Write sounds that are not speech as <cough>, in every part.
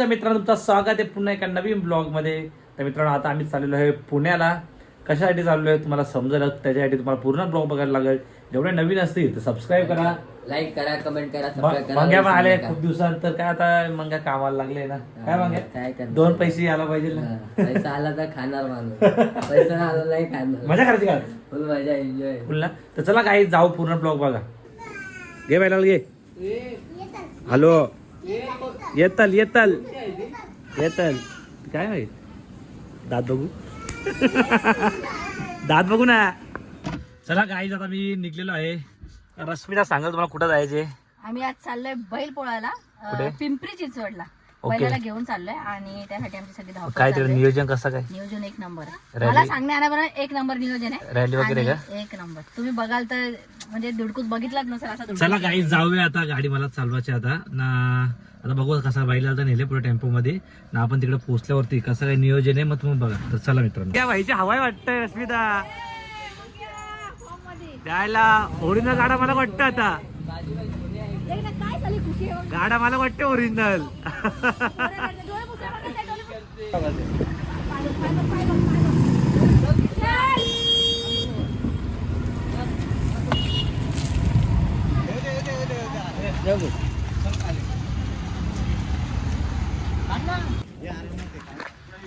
नमस्कार मित्रांनो तुमचं स्वागत आहे पुन्हा एका नवीन ब्लॉगमध्ये. तर मित्रांनो आता आम्ही चाललेलो आहे पुण्याला. कशासाठी चाललो आहे तुम्हाला समजेल त्याच्यासाठी तुम्हाला पूर्ण ब्लॉग बघायला लागेल. जेवढे नवीन असतील तर सबस्क्राईब करा. लाईक करा कमेंट करा सबस्क्राईब करा मंग्या पण आले खूप. दिवसानंतर. काय आता मंग्या कामाला लागले ना? काय मंग्या काय करणार? दोन पैसे आला पाहिजे हा, ना पैसा आला तर खाणार माणूस. पैसा आला नाही खाणार. मजा करायची का? फुल मजा एन्जॉय फुल ना? तर चला काही जाऊ पूर्ण ब्लॉग बघा. घे बायला घे. हॅलो येतल येतल. येतल. काय माहीत दात बघू. दात बघू ना. चला गाईज आता मी निघलेलो आहे. रश्मीला सांगल तुम्हाला कुठं जायचे आम्ही आज चाललोय बैल पोळायला? पिंपरी चिंचवडला. ओके. बैलाला घेऊन चाललोय आणि त्यासाठी आमची सगळी धावपळ काय चालू ते आहे. नियोजन कसं काय? नियोजन एक नंबर. आहे मला सांगण्याबरोबर एक नंबर नियोजन आहे. रॅली वगैरे आणि एक नंबर. तुम्ही बघाल तर म्हणजे दुडकूस बघितलाच नसेल असा दुडकूस चला काही जाऊया आता गाडी मला चालवायची आता. ना आता बघू कसा बैला तर नेले पुढे टेम्पो मध्ये ना आपण तिकडे पोहोचल्यावरती कसं काय नियोजन आहे मग तुम्ही बघा. तर चला मित्रांनो. त्या व्हायची हवाय वाटतंय रश्मिता. द्यायला ओरिजिनल गाडा मला वाटतं आता. गाडा मला वाटते ओरिजिनल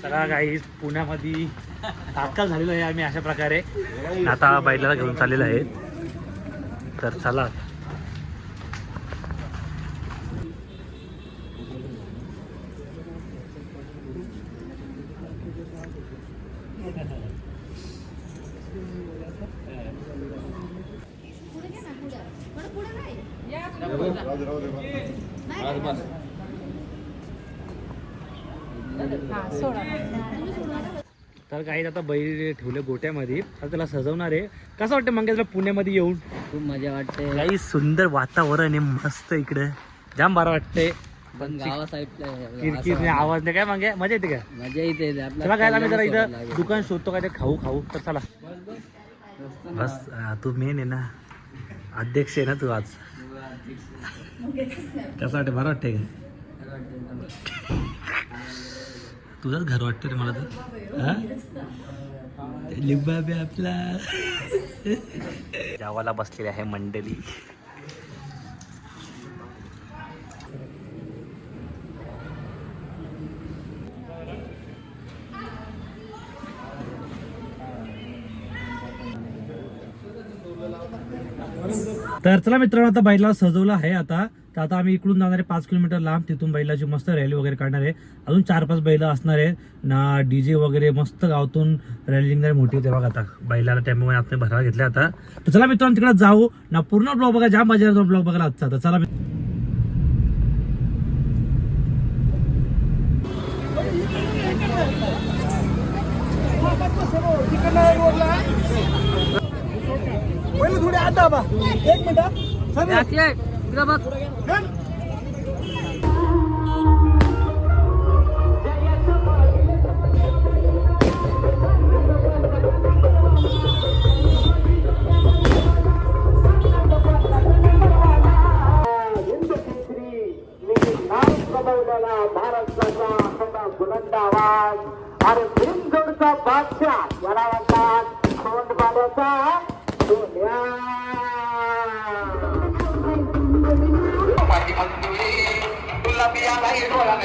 चला काही पुण्यामध्ये तात्काळ झालेलो आहे आम्ही अशा प्रकारे. आता बैलाला घेऊन चाललेलो आहे. तर चला. तर काही आता बैल ठेवले गोट्यामध्ये. आता त्याला सजवणार आहे. कसं वाटतं मग त्याला पुण्यामध्ये येऊन? खूप मजा वाटते. काही सुंदर वातावरण आहे मस्त इकडे. जाम बरं वाटतंय. पण गावा किरकिर आवाज नाही. काय मागे? मजा येते का? मजा येते चला काय आम्ही जरा इथं. दुकान शोधतो काय ते खाऊ खाऊ. तर चला. बस तू मेन आहे ना. अध्यक्ष आहे ना तू आज. कसं वाटतं बरं वाटतंय का? तुझंच घर वाटतं रे मला तर. हा? लिंबाबे आपला. गावाला बसलेली आहे मंडळी तर चला मित्रांनो आता बैला सजवलं आहे आता. तर आता आम्ही इकडून जाणार आहे पाच किलोमीटर लांब. तिथून बैलाची मस्त रॅली वगैरे काढणार आहे. अजून चार पाच बैल असणार आहे ना डीजे वगैरे मस्त गावातून रॅली निघणार मोठी तेव्हा बघा आता. बैलाला त्यामुळे आपण भरायला घेतले आता. तर चला मित्रांनो तिकडे जाऊ. ना पूर्ण ब्लॉग बघा ज्या मजा ब्लॉग बघायला आजचा. तर चला महाराष्ट्राचा खंडा बुलंद आवाज. आणि बिनजोडचा बादशाह याला म्हणतात माझी मंजुरी तुला बिया नाही डोळा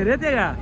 काय आहे? शर्यत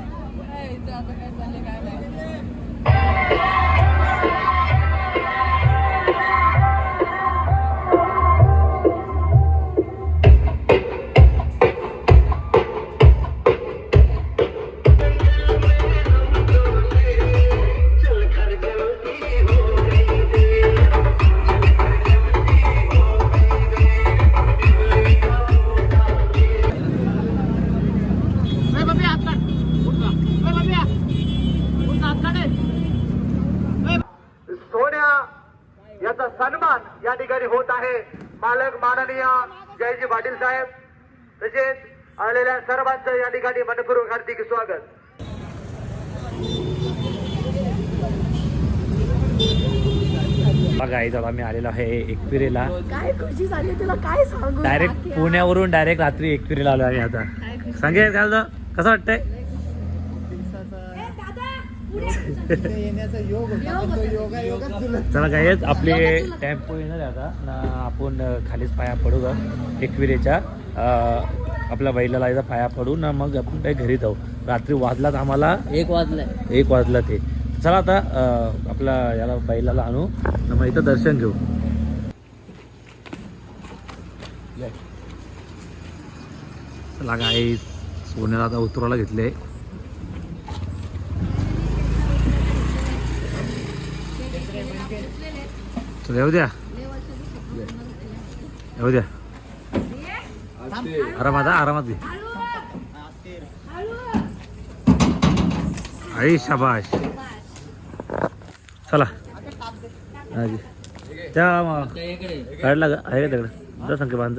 सोन्या याचा सन्मान या ठिकाणी होत आहे. मालक माननीय जयजी पाटील साहेब तसेच आलेल्या सर्वांचं या ठिकाणी मनपूर्वक हार्दिक स्वागत. बघा इथं आम्ही आलेलो आहे एकविरेला. काय खुशी झाली तुला काय सांगू? डायरेक्ट? पुण्यावरून डायरेक्ट रात्री एकविरेला आलो आम्ही आता. सांगेल काय? कसं वाटतंय. चला काय आपले टेम्पो येणार आहे आता. ना आपण खालीच पाया पडू ग एकविरेच्या आपल्या बैलाला इथं पाया पडू ना मग आपण काही घरी जाऊ. रात्री वाजलात आम्हाला. एक वाजलाय. एक वाजला ते. चला आता आपला याला बैलाला आणू. ना मग इथं दर्शन घेऊ. चला काय सोन्याला आता उतरायला घेतले. चला येऊ द्या. येऊ द्या. आरामात आरामात घे. आई शाबाश चला. त्या काढला का आहे का तिकडं? जा संख्या बांध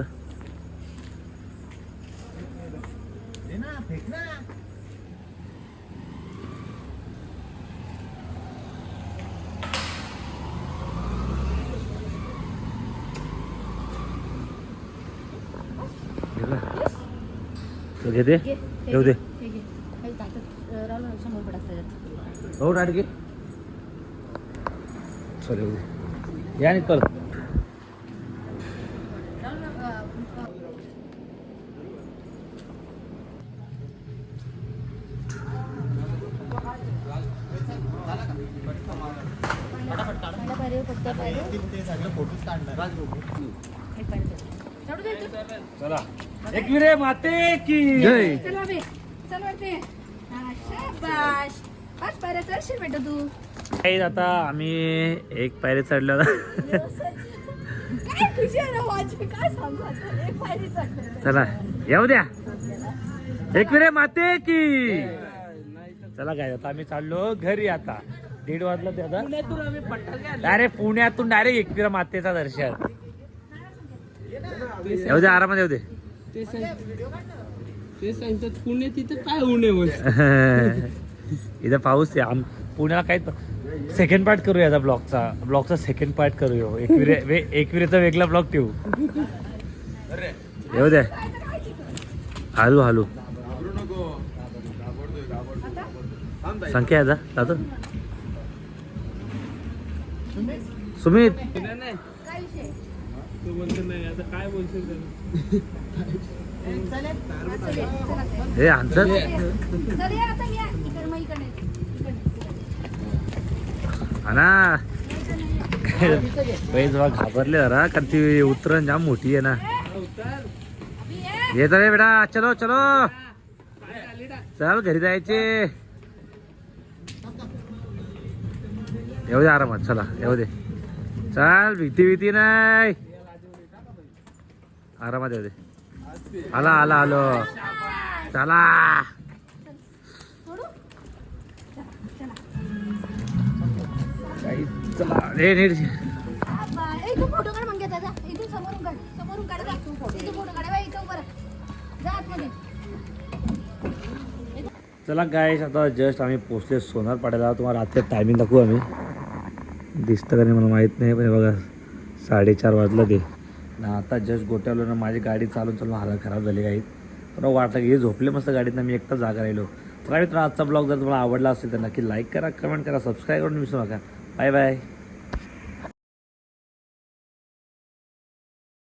घेते? येऊ दे. घे, हे घे. हे राडगे चल येऊ दे या आणि परत राहिलं, अ, अ, पहिला पायरीवर फक्त पायरी. एक पायरी चढ. चढू दे तू. चला एकविरे माते की। चल बाबे, चल वरती. हा, शाबाश. पाच पायऱ्या चढशील बेटा तू। काही आता आम्ही एक पायरी चढलो आता. काय खुशी आहे ना माझी काय सांगू आता? एक पायरी चढली. चला येऊ द्या. एकविरे माते की. चला काय आता आम्ही चाललो घरी आता. दीड वाजला ते आता. डायरेक्ट पुण्यातून डायरेक्ट एकविरा मातेचा दर्शन. येऊ दे आरामात येऊ दे. <laughs> इथं पाऊस आहे. आम पुण्याला काय सेकंड पार्ट करूया याचा ब्लॉगचा ब्लॉगचा सेकंड पार्ट करूया. एकविरे वे एकविरेचा वेगळा ब्लॉग ठेवू. येऊ द्या हालू हालू. संख्या आता. दादा. सुमित. तू बोलतो नाही आता काय बोलशील. हे आमचं? हा ना पहिले जेव्हा घाबरले जरा कारण ती उतरण जाम मोठी आहे ना. येत रे बेटा चलो चलो. चल घरी जायचे. येऊ दे आरामात चला येऊ दे. चल भीती भीती नाही. आरामात येऊ दे. आला आला आलो. चला. चला रे नीट. फोटो काढ मग इथून समोरून काढ समोरून काढ फोटो इथं जा आतमध्ये चला गायस आता जस्ट आम्ही पोचले सोनार पाड्याला तुम्हाला रात्री टायमिंग दाखवू आम्ही. दिसतं का नाही मला माहीत नाही पण बघा साडेचार वाजलं ते. ना आता जस्ट गोट्यावलो ना माझी गाडी चालून चालून हालत खराब झाली काही. पण वाटलं की हे झोपले मस्त गाडीत ना मी एकटा जागा राहिलो. तर मित्रांनो आजचा ब्लॉग जर तुम्हाला आवडला असेल तर नक्की लाईक करा कमेंट करा सबस्क्राईब करून विसरू नका. Bye bye